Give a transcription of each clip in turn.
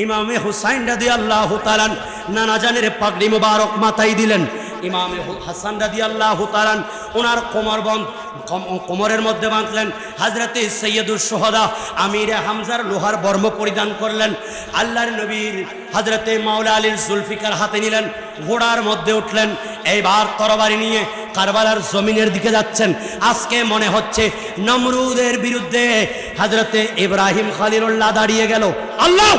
ইমামে হুসাইন রাদি আল্লাহ তালান নানা জানের পাগড়ি মুবারক মাথায় দিলেন। ইমামে হাসান রাদি আল্লাহ তালান ওনার কোমর বন্ধ কোমরের মধ্যে বাঁধলেন। হাজরতে সৈয়দুর সোহদা আমিরে হামজার লোহার বর্ম পরিধান করলেন। আল্লাহর নবীর হাজরতে মাওলা আলীর জুলফিকার হাতে নিলেন। ঘোড়ার মধ্যে উঠলেন। এইবার তরবারি নিয়ে কারবালার জমিনের দিকে যাচ্ছেন। আজকে মনে হচ্ছে নমরুদের বিরুদ্ধে হাজরতে ইব্রাহিম খালিলুল্লাহ দাঁড়িয়ে গেল। আল্লাহ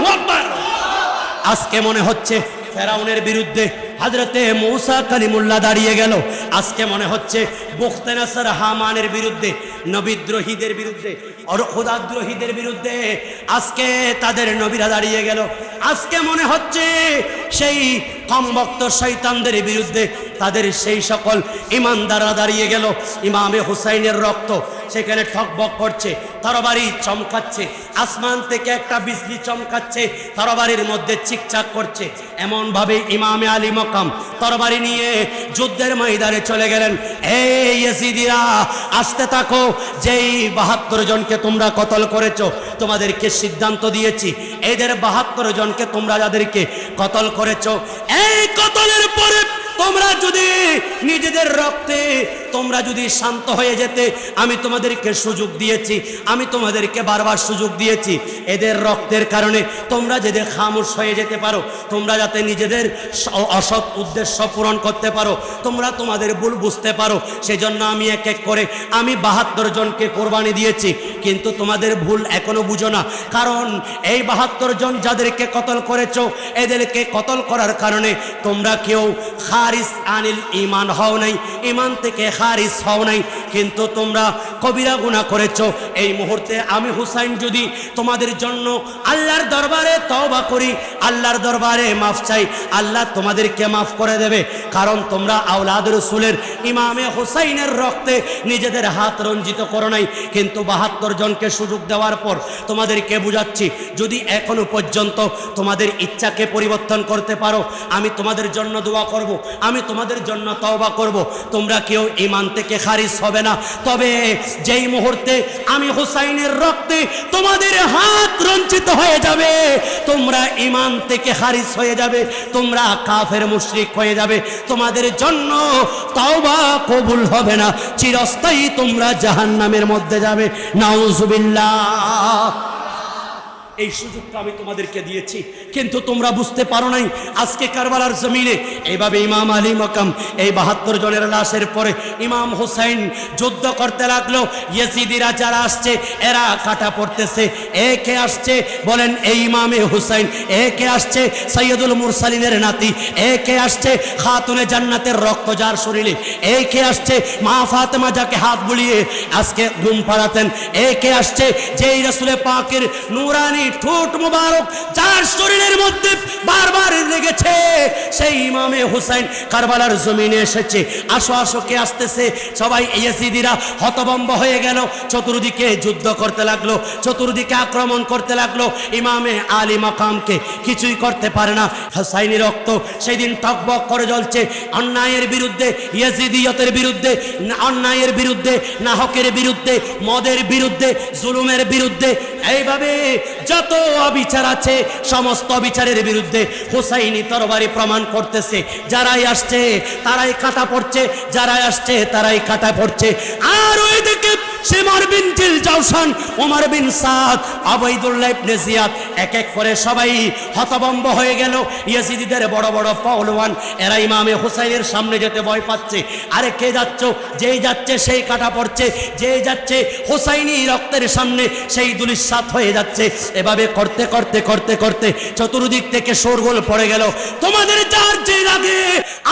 আজকে মনে হচ্ছে ফেরাউনের বিরুদ্ধে হাজরতে মৌসা কালিমুল্লাহ দাঁড়িয়ে গেল। আজকে মনে হচ্ছে বুখতেনাসার হামানের বিরুদ্ধে নবীদ্রোহীদের বিরুদ্ধে, আর খোদাদ্রোহীদের বিরুদ্ধে আজকে তাদের নবীরা দাঁড়িয়ে গেল। আজকে মনে হচ্ছে সেই কমবক্ত শৈতানদের বিরুদ্ধে তাদের সেই সকল ইমানদাররা দাঁড়িয়ে গেল। ইমামে হুসাইনের রক্ত সেখানে ঠকবক করছে, তরবারি চমকাচ্ছে, আসমান থেকে একটা বিজলি চমকাচ্ছে, তরবারির মধ্যে চিকচাক করছে। এমনভাবে ইমামে আলী মকাম তরবারি নিয়ে যুদ্ধের ময়দানে চলে গেলেন। এই ইয়েজিদিরা, আসতে থাকো, যেই বাহাত্তর জনকে তোমরা কতল করেছ, তোমাদেরকে সিদ্ধান্ত দিয়েছি, এদের বাহাত্তর জনকে তোমরা যাদেরকে কতল করেছ, এই কতলের পরে তোমরা যদি নিজেদের রক্তে তোমরা যদি শান্ত হয়ে যেতে, আমি তোমাদেরকে সুযোগ দিয়েছি। আমি তোমাদেরকে বারবার সুযোগ দিয়েছি। এদের রক্তের কারণে তোমরা যদি খামোশ হয়ে যেতে পারো, তোমরা যাতে নিজেদের অসৎ উদ্দেশ্য পূরণ করতে পারো, তোমরা তোমাদের ভুল বুঝতে পারো। সেজন্য আমি এক এক করে, আমি বাহাত্তর জনকে কোরবানি দিয়েছি, কিন্তু তোমাদের ভুল এখনও বুঝো না। কারণ এই বাহাত্তর জন যাদেরকে কতল করেছ, এদেরকে কতল করার কারণে তোমরা কেউ খারিস আনিল ইমান হও নাই। ইমান থেকে খারিস হও নাই। কিন্তু তোমরা কবিরা গুণা করেছ। এই মুহূর্তে আমি হুসাইন যদি তোমাদের জন্য আল্লাহর দরবারে তওবা করি, আল্লাহর দরবারে মাফ চাই, আল্লাহ তোমাদেরকে মাফ করে দেবে। কারণ তোমরা আওলাদ রসুলের ইমামে হুসাইনের রক্তে নিজেদের হাত রঞ্জিত করো নাই। কিন্তু বাহাত্তর জনকে সুযোগ দেওয়ার পর তোমাদেরকে বুঝাচ্ছি, যদি এখনও পর্যন্ত তোমাদের ইচ্ছাকে পরিবর্তন করতে পারো, আমি তোমাদের জন্য দোয়া করব, আমি তোমাদের জন্য তওবা করব। তোমরা কেউ ইমান থেকে খারিজ হবে না। তবে যেই মুহূর্তে আমি হুসাইনের রক্তে তোমাদের হাত রঞ্চিত হয়ে যাবে, তোমরা ইমান থেকে খারিজ হয়ে যাবে, তোমরা কাফের মুশরিক হয়ে যাবে। তোমাদের জন্য তওবা কবুল হবে না। চিরস্থায়ী তোমরা জাহান্নামের মধ্যে যাবে। নাউজুবিল্লাহ। এই সুযোগটা আমি তোমাদেরকে দিয়েছি। কিন্তু তোমরা বুঝতে পারো নাই, আজকে কারবালার জমিনে এইভাবে ইমাম আলী মকাম, এই বাহাত্তর জনের লাশের পরে ইমাম হুসাইন যুদ্ধ করতে লাগল। ইয়েসিদিরা যারা আসছে, এরা কাটা পড়তেছে। এ কে আসছে? বলেন, এই ইমামে হুসাইন। এ কে আসছে? সৈয়দুল মুরসালিনের নাতি। এ কে আসছে? খাতুনে জান্নাতের রক্ত যার শরীরে। এ কে আসছে? মা ফাতেমা যাকে হাত বুলিয়ে আজকে ঘুম পাড়াতেন। এ কে আসছে? যেই রসুলে পাকের নুরানি ঠোঁট মুবারক, যার শরীরের মধ্যে বারবার লেগেছে, সেই ইমামে হুসাইন কারবালার জমিনে এসেছে। আসো আসো, কে আসতেছে? সবাই হতবম্ব হয়ে গেল, চতুর্দিকে যুদ্ধ করতে লাগল, চতুর্দিকে আক্রমণ করতে লাগল। ইমামে আলী মাকামকে কিছুই করতে পারে না। হুসাইনি রক্ত সেই দিন টকবক করে জ্বলছে। অন্যায়ের বিরুদ্ধে, ইয়াজিদিয়তের বিরুদ্ধে, অন্যায়ের বিরুদ্ধে, নাহকের বিরুদ্ধে, মদের বিরুদ্ধে, জুলুমের বিরুদ্ধে। এইভাবে যত অবিচার আছে, সমস্ত অবিচারের বিরুদ্ধে হুসাইনি তরবারি প্রমাণ করতেছে। যারাই আসছে, তারাই কাটা পড়ছে, যারাই আসছে, তারাই কাটা পড়ছে। আর ওইদিকে সিমর বিন জিল জাউসান ওমর বিন সাদ আবাইদুল্লাহ ইবনে জিয়াদ, এক এক করে সবাই হতভম্ব হয়ে গেল। ইয়াজিদিদের বড় বড় পাওলওয়ান এরা ইমামে হুসাইনের সামনে যেতে ভয় পাচ্ছে। আরে কে যাচ্ছ? যেই যাচ্ছে সেই কাটা পড়ছে। যেই যাচ্ছে, হুসাইনি রক্তের সামনে সেই দুলিশাত হয়ে যাচ্ছে। এভাবে করতে করতে করতে করতে চতুর্দিক থেকে শোরগোল পড়ে গেল। তোমাদের যার যে লাগে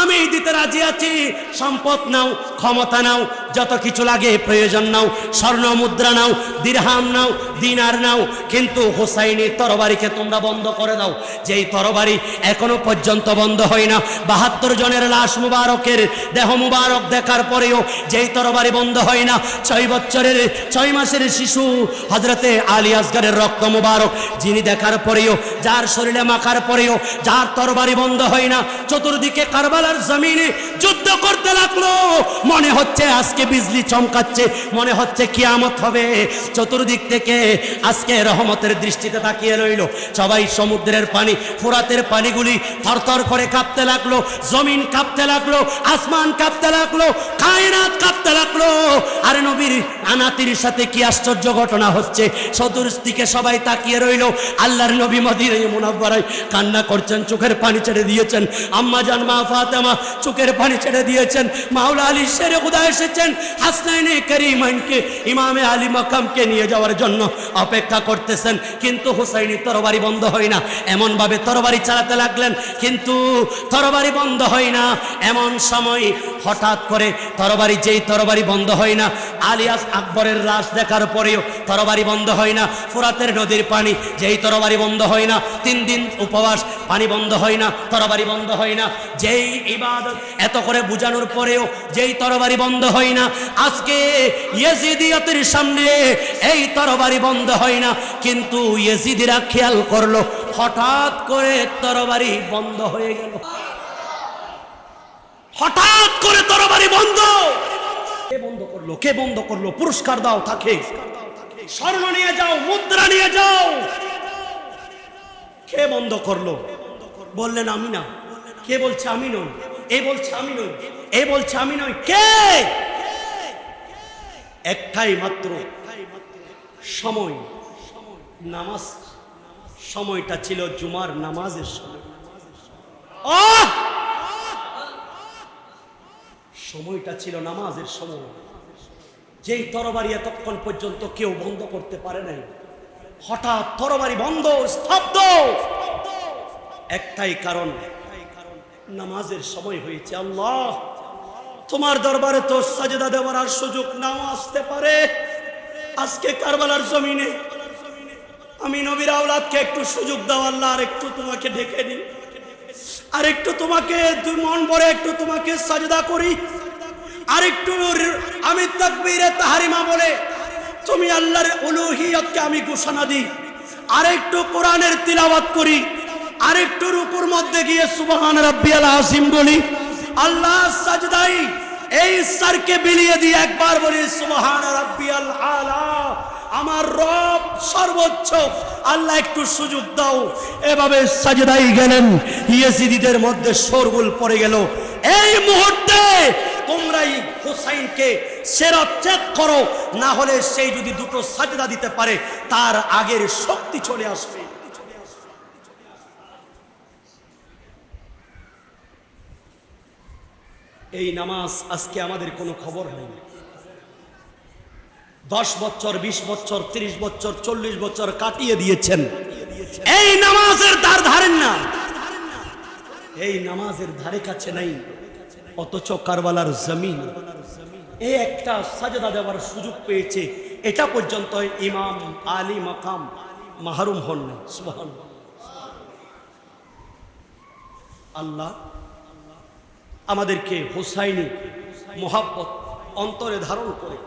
আমি দিতে রাজি আছি। সম্পদ নাও, ক্ষমতা নাও যত কিছু লাগে প্রয়োজন নাও, স্বর্ণ মুদ্রা নাও, দিরহাম নাও, দিনার নাও, কিন্তু হোসাইনি তরবারিকে তোমরা বন্ধ করে দাও। যেই তরবারি এখনও পর্যন্ত বন্ধ হয় না, বাহাত্তর জনের লাশ মুবারকের দেহ মুবারক দেখার পরেও যেই তরবারি বন্ধ হয় না, ছয় বছরের, ছয় মাসের শিশু হজরতে আলী আসগারের রক্ত মুবারক যিনি দেখার পরেও, যার শরীরে মাখার পরেও, যার তরবারি বন্ধ হয় না, চতুর্দিকে কারবালার জমিনে যুদ্ধ করতে লাগল। মনে হচ্ছে আজকে আজকে বিজলি চমকাচ্ছে, মনে হচ্ছে কিয়ামত হবে। চতুর্দিক থেকে আজকে রহমতের দৃষ্টিতে তাকিয়ে রইল। সবাই সমুদ্রের পানি, ফোরাতের পানিগুলি থরথর করে কাঁপতে লাগল, জমিন কাঁপতে লাগল, আসমান কাঁপতে লাগল, কায়নাত কাঁপতে লাগল। আর নবীর আনাতির সাথে কি আশ্চর্য ঘটনা হচ্ছে? চতুর্দিকে সবাই তাকিয়ে রইল। আল্লাহর নবী মদিনে মুনাব্বারায় কান্না করছেন, চোখের পানি ছেড়ে দিয়েছেন। আম্মা জান, মা ফাতেমা চোখের পানি ছেড়ে দিয়েছেন। মাওলা আলী শেরে খুদা এসেছেন। হাসনাইনে করিমাইনকে ইমামে আলী মাকামকে নিয়ে যাওয়ার জন্য অপেক্ষা করতেছেন, কিন্তু হুসাইনি তরবারি বন্ধ হয় না। এমনভাবে তরবারি চালাতে লাগলেন, কিন্তু তরবারি বন্ধ হয় না। এমন সময় হঠাৎ করে তরবারি, যেই তরবারি বন্ধ হয় না আলিয়াস আকবরের লাশ দেখার পরেও তরবারি বন্ধ হয় না। ফোরাতের নদীর পানি, যেই তরবারি বন্ধ হয় না। তিন দিন উপবাস, পানি বন্ধ হয় না, তরবারি বন্ধ হয় না। যেই ইবাদত, এত করে বুঝানোর পরেও যেই তরবারি বন্ধ হয় না আজকে ইয়েজিদিয়তের সামনে এই তরবারি বন্ধ হয় না, কিন্তু ইয়েজিদিরা খেয়াল করল, হঠাৎ করে তরবারি বন্ধ হয়ে গেল। হঠাৎ করে তরবারি বন্ধ! কে বন্ধ করল, কে বন্ধ করল? পুরস্কার দাও তাকে। স্বর্ণ নিয়ে যাও, মুদ্রা নিয়ে যাও। কে বন্ধ করল? বললেন, আমি না। কে বলছে, আমি নই। এ বলছে, আমি নই। এ বলছে, আমি নই। কে? একটাই মাত্র সময়। নামাজ। সময়টা ছিল জুমার নামাজের সময়। সময়টা ছিল নামাজের সময়। যেই তরবারি এতক্ষণ পর্যন্ত কেউ বন্ধ করতে পারে নাই। হঠাৎ তরবারি বন্ধ, স্তব্ধ। একটাই কারণ, নামাজের সময় হয়েছে আল্লাহ। তোমার দরবারে তো সাজেদা দেওয়ার আর সুযোগ নাও আসতে পারে। আজকে কারবালার জমিনে আমি নবীর আওলাদকে একটু সুযোগ দাও, আল্লাহ আর একটু তোমাকে ডেকে দিই আর একটু তোমাকে দুই মন ভরে একটু তোমাকে সাজদা করি। আর একটু আমি তাকবীরে তাহারিমা বলে তুমি আল্লাহর উলুহিয়তকে আমি ঘোষণা দিই। আর একটু কোরআনের তিলাওয়াত করি। আর একটু রুকুর মধ্যে গিয়ে সুবহান রাব্বিয়াল আসিম বলি। আল্লাহ সাজদাই এই সারকে বিলিয়ে দিয়ে একবার বলি, সুবহান রাব্বিয়াল আলা, আমার রব সর্বোচ্চ। আল্লাহ একটু সুযোগ দাও। এভাবে সাজদাই গেলেন, ইয়েজিদিদের মধ্যে শোরগোল পড়ে গেল। এই মুহূর্তে তোমরাই হুসাইনকে সেরা চেক করো, না হলে সেই যদি দুটো সাজদা দিতে পারে, তার আগের শক্তি চলে আসবে। এই নামাজ আজকে আমাদের কোনো খবর নেই দশ বছর, বিশ বছর, ত্রিশ বছর, চল্লিশ বছর কাটিয়ে দিয়েছেন। এই নামাজের দ্বার ধারেন না। এই নামাজের ধারে কাছে নাই, অথচ কারবালার জমিন। এই একটা সাজেদা দেওয়ার সুযোগ পেয়েছে। এটা পর্যন্ত ইমাম, আলী মাকাম মাহরুম হন। আল্লাহ আমাদেরকে হুসাইনি মোহাব্বত অন্তরে ধারণ করে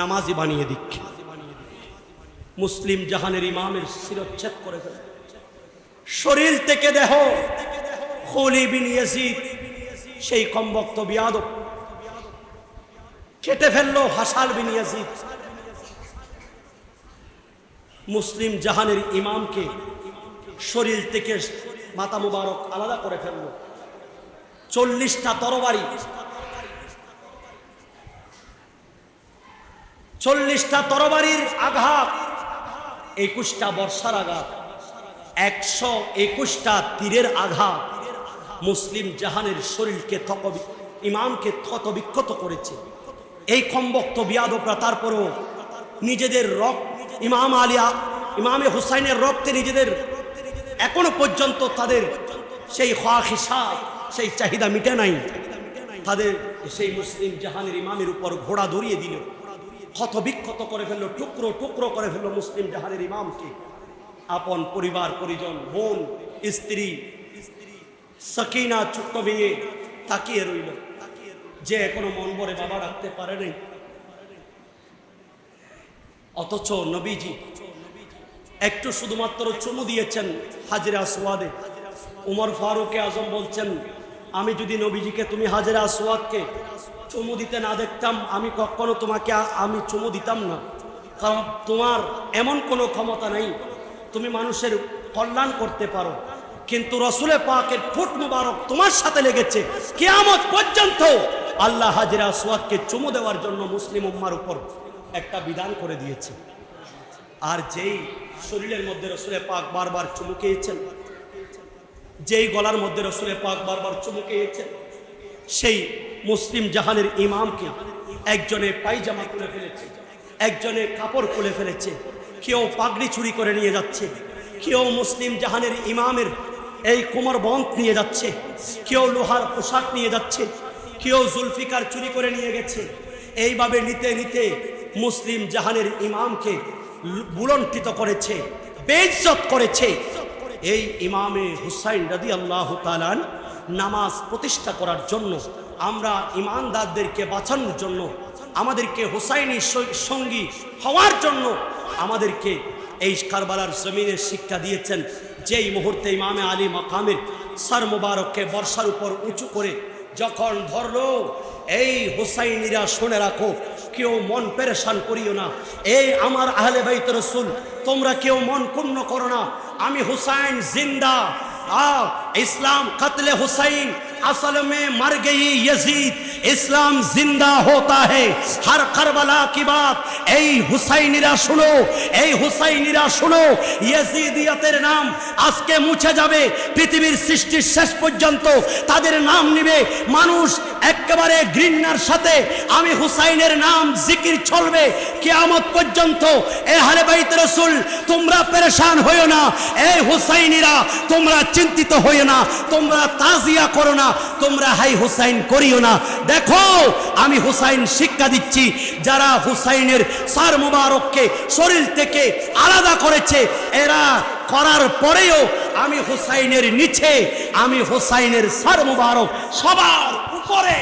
নামাজি বানিয়ে দিক। মুসলিম জাহানের ইমামের শিরচ্ছেদ করে ফেলে। শরীর থেকে দেহ, খলি বিন ইয়াজিদ, সেই কমবক্ত বিয়াদব কেটে ফেলল হাসাল বিন ইয়াজিদ। মুসলিম জাহানের ইমামকে শরীর থেকে মাতা মুবারক আলাদা করে ফেলল। চল্লিশটা তরবারি। চল্লিশটা তরবারির আঘাত, একুশটা বর্ষার আঘাত, একশো একুশটা তীরের আঘাত মুসলিম জাহানের শরীরকে থক ইমামকে ক্ষত বিক্ষত করেছে। এই কমবক্ত বিয়াদকরা তারপরেও নিজেদের রক্ত ইমাম আলিয়া, ইমামে হুসাইনের রক্তে নিজেদের এখনও পর্যন্ত তাদের সেই খাহিসা সেই চাহিদা মিটে নাই। তাদের সেই মুসলিম জাহানের ইমামের উপর ঘোড়া ধরিয়ে দিল। ক্ষত বিক্ষত করে ফেলল, টুকরো টুকরো করে ফেলল মুসলিম জাহানের ইমামকে। আপন পরিবার, পরিজন, বোন, স্ত্রী, সকিনা, ছোট্ট মেয়ে তাকিয়ে রইল। যে এখনও মন ভরে বাবা রাখতে পারে নাই। অথচ নবীজি একটু শুধুমাত্র চুমু দিয়েছেন হাজিরা সোয়াদে উমর ফারুকে আজম বলছেন, আমি যদি নবীজিকে তুমি হাজেরা আসওয়াদকে চুমু দিতে না দেখতাম, আমি কখনো তোমাকে আমি চুমু দিতাম না। কারণ তোমার এমন কোনো ক্ষমতা নেই, তুমি মানুষের কল্যাণ করতে পারো। কিন্তু রসুলে পাকের ফুট মুবারক তোমার সাথে লেগেছে। কেয়ামত পর্যন্ত আল্লাহ হাজিরা সোয়াদকে চুমু দেওয়ার জন্য মুসলিম উম্মার উপর একটা বিধান করে দিয়েছে। আর যেই শরীরের মধ্যে রসুলে পাক বারবার চুমু খেয়েছেন যেই গলার মধ্যে রসুলে পাক বারবার চুমু খেয়েছেন সেই মুসলিম জাহানের ইমামকে একজনে পায়জামা খুলে ফেলেছে, একজনে কাপড় খুলে ফেলেছে, কেউ পাগড়ি চুরি করে নিয়ে যাচ্ছে, কেউ মুসলিম জাহানের ইমামের এই কোমর বন্ধ নিয়ে যাচ্ছে, কেউ লোহার পোশাক নিয়ে যাচ্ছে, কেউ জুলফিকার চুরি করে নিয়ে গেছে। এইভাবে নিতে নিতে মুসলিম জাহানের ইমামকে বুলন্টিত করেছে, বেইজ্জত করেছে। এই ইমামে হুসাইন রাদি আল্লাহ তালান নামাজ প্রতিষ্ঠা করার জন্য, আমরা ইমানদারদেরকে বাঁচানোর জন্য, আমাদেরকে হুসাইনের সঙ্গী হওয়ার জন্য আমাদেরকে এই কারবালার জমিনের শিক্ষা দিয়েছেন। যেই মুহূর্তে ইমামে আলী মাকামের সার মুবারককে বর্ষার উপর উঁচু করে যখন ধরলো, এই হুসাইনিরা শুনে রাখো, কেউ মন পেরেশান করিও না। এই আমার আহলে ভাই তো রসুল, তোমরা কেউ মন ক্ষুণ্ণ করো না। আমি হুসাইন জিন্দা। আ ইসলাম কাতলে হুসাইন, আসলে মে মার গেই ইয়াজিদ। इस्लाम जिंदा होता है हर करबला की बात এই হুসাইনিরা শুনো এই হুসাইনিরা শুনো ইয়েজিদিয়াতের নাম আজকে মুছে যাবে পৃথিবীর সৃষ্টির শেষ পর্যন্ত তাদের নাম নিবে মানুষ একেবারে ঘৃণার সাথে আমি হুসাইনের নাম জিকির চলবে কিয়ামত পর্যন্ত এ হালে বাইত রসুল তোমরা পেরেশান হইও না এই হুসাইনিরা তোমরা চিন্তিত হইও না তোমরা তাজিয়া করো না তোমরা হাই হুসাইন করিও না দেখো, আমি হুসাইন শিক্ষা দিচ্ছি। যারা হুসাইনের সার মুবারককে শরীর থেকে আলাদা করেছে, এরা করার পরেও আমি হুসাইনের নিচে, আমি হুসাইনের সার মুবারক সবার উপরে।